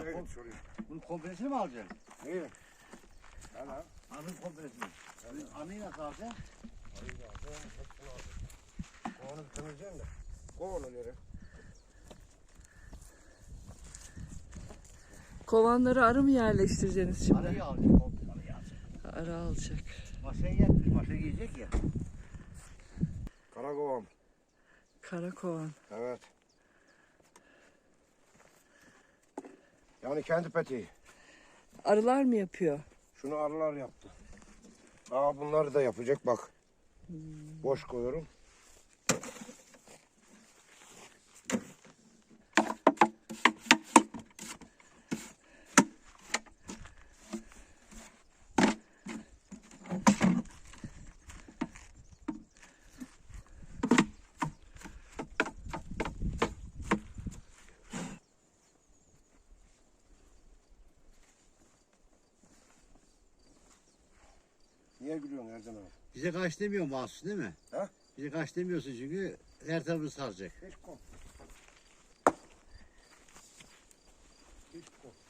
Nereye kom-? Bunun kompresini mi alacaksın? Neyi? Lan ha. Anın kompresini. Anıyı nasıl alacaksın? Kovanı bir temizleyeceğim de. Kovanı nereye? Kovanları arı mı yerleştireceksiniz şimdi? Anıyı alacaksın. komple Anıyı alacaksın. Arı alacak. Masaya gel. Masaya giyecek ya. Kara kovan. Kara kovan. Evet. Yani kendi peteği. Arılar mı yapıyor? Şunu arılar yaptı. Aa bunları da yapacak bak. Boş koyuyorum. Niye gülüyorsun Ercan abi? Bize kaç demiyor mahsus değil mi? He? Bize kaç demiyorsun çünkü her tarafı saracak. Hiç korkma. Hiç korkma.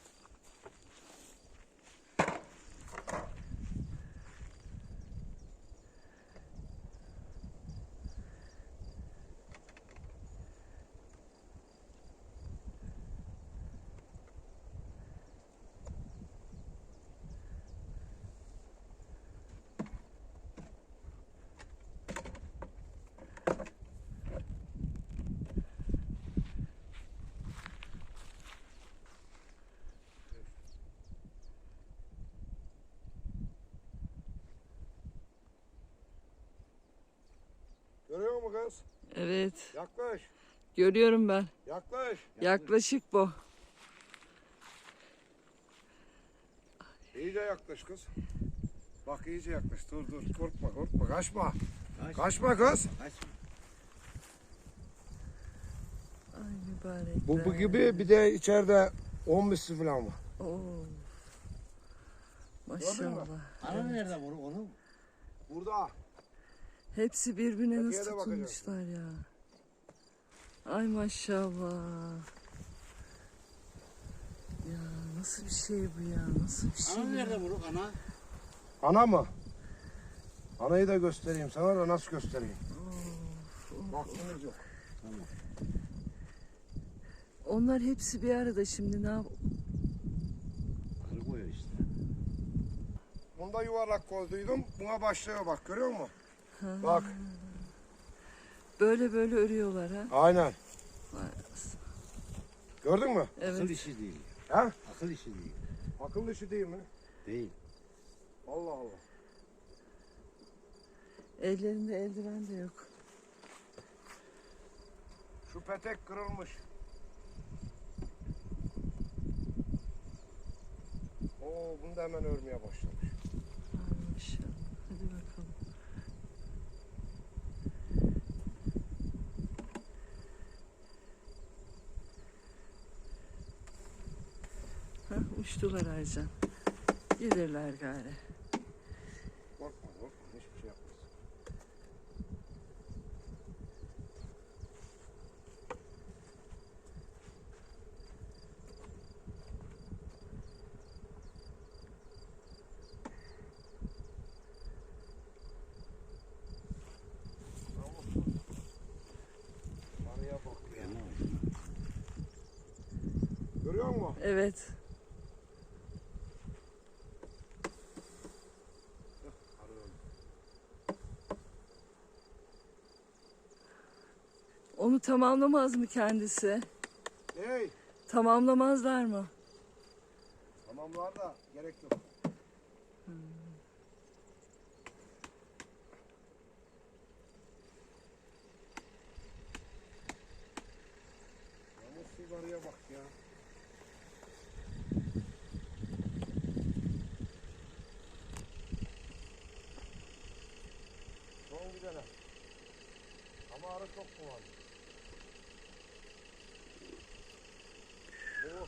Musun kız? Evet. Yaklaş. Görüyorum ben. Yaklaş. Yaklaşık bu. İyice yaklaş kız. Bak iyice yaklaş. Dur dur. Korkma korkma. Kaçma. Kaç. Kaçma kız. Kaç. Ay mübarek. Bu, bu gibi bir de içeride 10 misli falan var. Oo. Maşallah. Ana nerede bunu? Onu Burada. Hepsi birbirine nasıl tutulmuşlar ya. Ay maşallah. Ya nasıl bir şey bu ya? Nasıl bir şey Ana nerede bunu? Ana. Ana mı? Anayı da göstereyim sana da nasıl göstereyim. Vaktimiz yok. Onlar hepsi bir arada şimdi ne yap? Arı koyuyor işte. Bunda yuvarlak koyduydum. Buna başlıyor bak görüyor musun? Bak Böyle böyle örüyorlar ha. aynen. Gördün mü? Akıl Evet. işi değil. Ha? Akıl işi değil. Akıllı işi değil mi? Değil. Allah Allah. Ellerinde eldiven de yok. Şu petek kırılmış. Oo bunu da hemen örmeye başlamış. Ay maşallah. Hadi bakalım. Hah, uçtular Ercan. Gelirler gari. Korkma korkma hiçbir şey yapmaz. Görüyor musun? Evet. Tamamlamaz mı kendisi? Hey! Tamamlamazlar mı? Tamamlar da gerek yok. Yalnız sigaraya bak ya. Son gidene. Ama arı çok kullandı. Değil mi?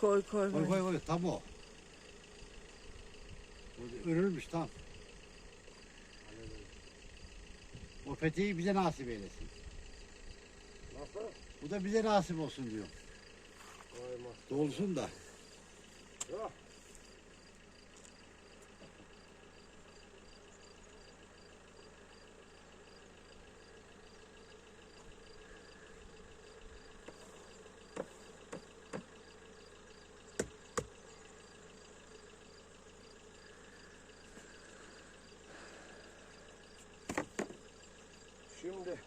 Koy koy. Koy koy. koy koy. Tam o. Örülmüş tam. O peteği bize nasip eylesin. Nasıl? Bu da bize nasip olsun diyor. Dolsun da. Ya. Şimdi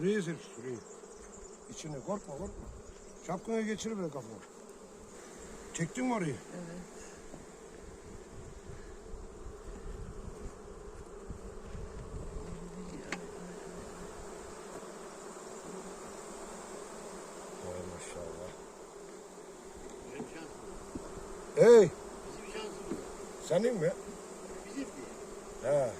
Şuraya sür, şuraya. İçine korkma korkma. Şapkaya geçir böyle kafana. Çektin mi orayı? Evet. Vay maşallah. Benim şansım. Hey, Bizim şansımız. senin mi? Bizim diye. He.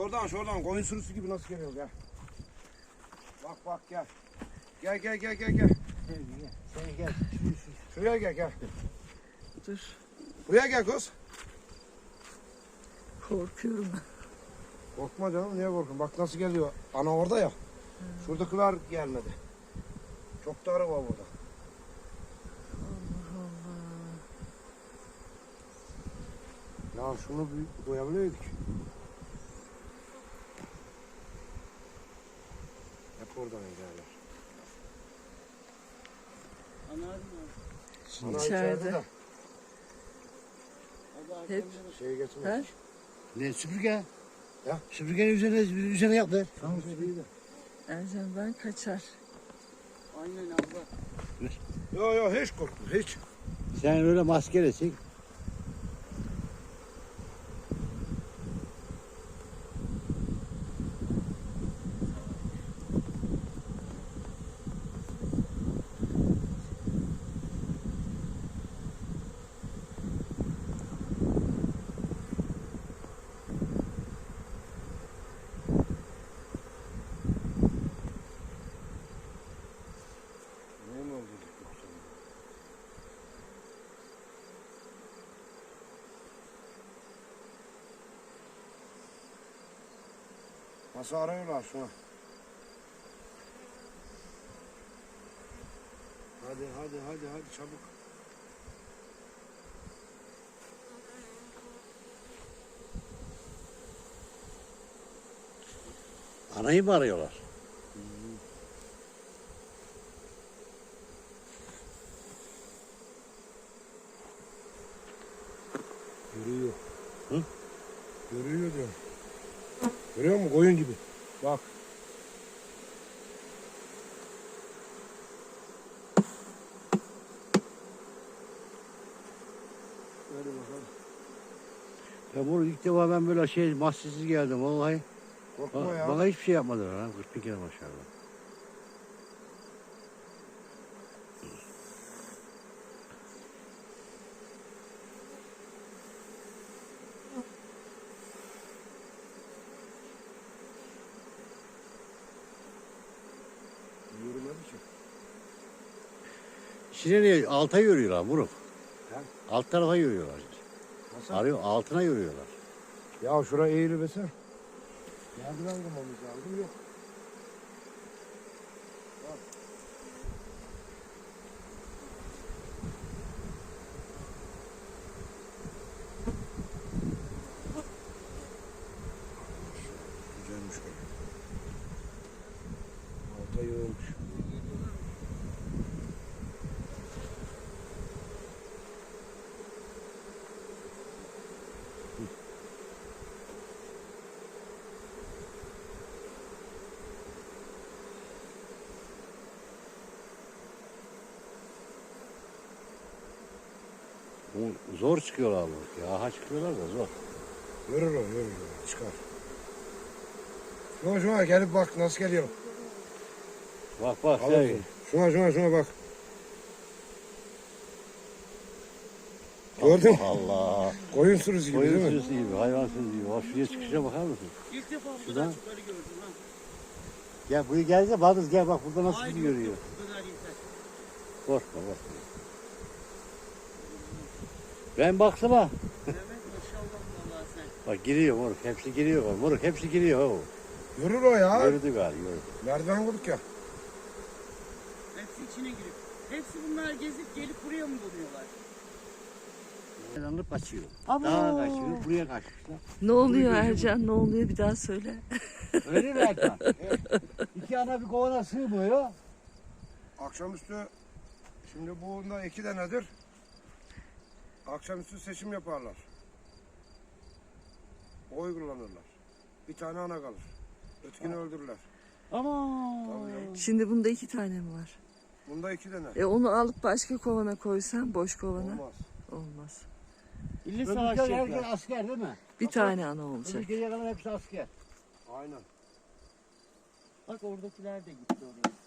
Şuradan şuradan koyun sürüsü gibi nasıl geliyor gel. Bak bak gel. Gel gel gel gel gel. Sen gel. Şuraya gel gel. Dur. Buraya gel kız. Korkuyorum. Korkma canım niye korkun? Bak nasıl geliyor. Ana orada ya. Şuradakiler gelmedi. Çok da araba burada. Ya şunu bir koyabiliyorduk. Oradan giderler. Ana İçeride. de Hep. Şey getirmek. He? Ne süpürge? Ya. Süpürgenin üzerine, üzerine yaptı. Tamam iyi de. Ercan ben kaçar. Aynen abla. Yo yo hiç korkma hiç. Sen öyle maskele Nasıl arıyorlar şunu? Hadi hadi hadi hadi çabuk. Anayı mı arıyorlar? Görüyor. Hı? Görüyor diyor. Görüyor musun? Koyun gibi. Bak. Hadi bakalım. Ya bu ilk defa ben böyle şey maskesiz geldim vallahi. Korkma Ba- ya. Bana hiçbir şey yapmadılar ha. 40 kere maşallah. Niye? Alta yürüyorlar Buruk. Alt tarafa yürüyorlar. Hasan. Arıyor altına yürüyorlar. Ya şura eğili bese. Merdiven kurmamız lazım yok. Bak. Güzelmiş böyle. Alta yığılmış. Bu Zor çıkıyorlar bu. Ya ha çıkıyorlar da zor. Yürür o yürür yürür. çıkar. Şuna şuna gelip bak nasıl geliyor. Bak bak. Şey. Şuna şuna şuna bak. Gördün mü? Allah. Koyun sürüsü gibi Koyun değil mi? sürüsü gibi, hayvan sürüsü gibi. Bak şuraya çıkışa bakar mısın? İlk defa bu Şuradan. kadar çukarı gördüm ha. Gel buraya gel de Badız gel bak burada nasıl Ay, bizi görüyor. Bu kadar yeter. Korkma korkma. Ben vallahi sen. Bak giriyor moruk. Hepsi giriyor. Moruk hepsi giriyor. O. Yürür o ya. Yürüdü galiba yürüdü. Merdiven kurduk ya. Hepsi içine girip. Hepsi bunlar gezip gelip buraya mı buluyorlar? Yanıp kaçıyor. Abo. Daha kaçıyor. Buraya kaçmışlar. Ne oluyor Ercan? Ne oluyor bir daha söyle. Öyle mi Erkan? İki ana bir kovana sığmıyor. Akşamüstü şimdi bunda iki tanedir. Akşamüstü seçim yaparlar. Oy kullanırlar. Bir tane ana kalır. Ötekini öldürürler. Ama. Tabii canım. Şimdi bunda iki tane mi var? Bunda iki tane. E onu alıp başka kovana koysan boş kovana Olmaz. olmaz. Öbürkü savaş herkes asker değil mi? Bir tane ana olacak. Öbür geriye kalan hepsi asker. Aynen. Bak oradakiler de gitti oraya.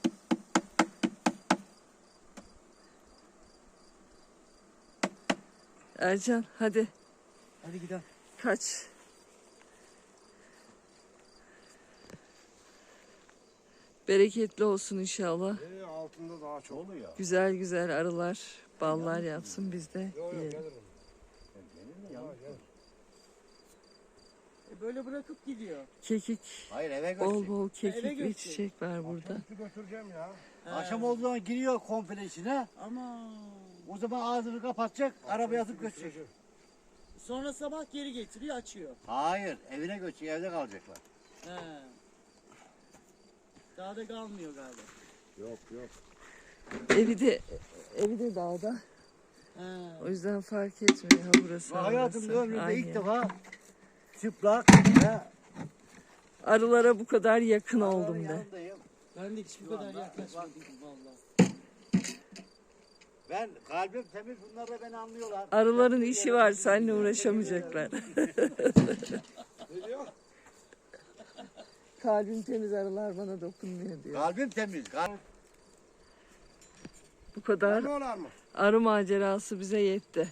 Ercan hadi Hadi gidelim. kaç. Bereketli olsun inşallah. Ee, altında daha çok. Oluyor. Güzel güzel arılar, ballar yapsın biz de Yok yok yiyelim. E böyle bırakıp gidiyor. Kekik, Hayır eve bol götürecek. bol kekik ve götür. çiçek var burada. Götüreceğim ya. Akşam olduğu zaman giriyor komple içine. Ama. O zaman ağzını kapatacak, arabaya atıp götürecek. Sonra sabah geri getiriyor açıyor. Hayır, evine götürecek, evde kalacaklar. He. Daha da kalmıyor galiba. Yok yok. Evi de evi de dağda. He. O yüzden fark etmiyor ha burası. ha Hayatımda burası. ömrümde ilk yer. defa çıplak ve Arılara bu kadar yakın oldum de. yanındayım. Ben de hiç bu kadar yaklaşmadım vallahi. Ben kalbim temiz, bunlar da beni anlıyorlar. Arıların işi var, seninle uğraşamayacaklar. Ne diyor? Kalbim temiz arılar bana dokunmuyor diyor. Kalbim temiz. Kalbim. Bu kadar arı macerası bize yetti.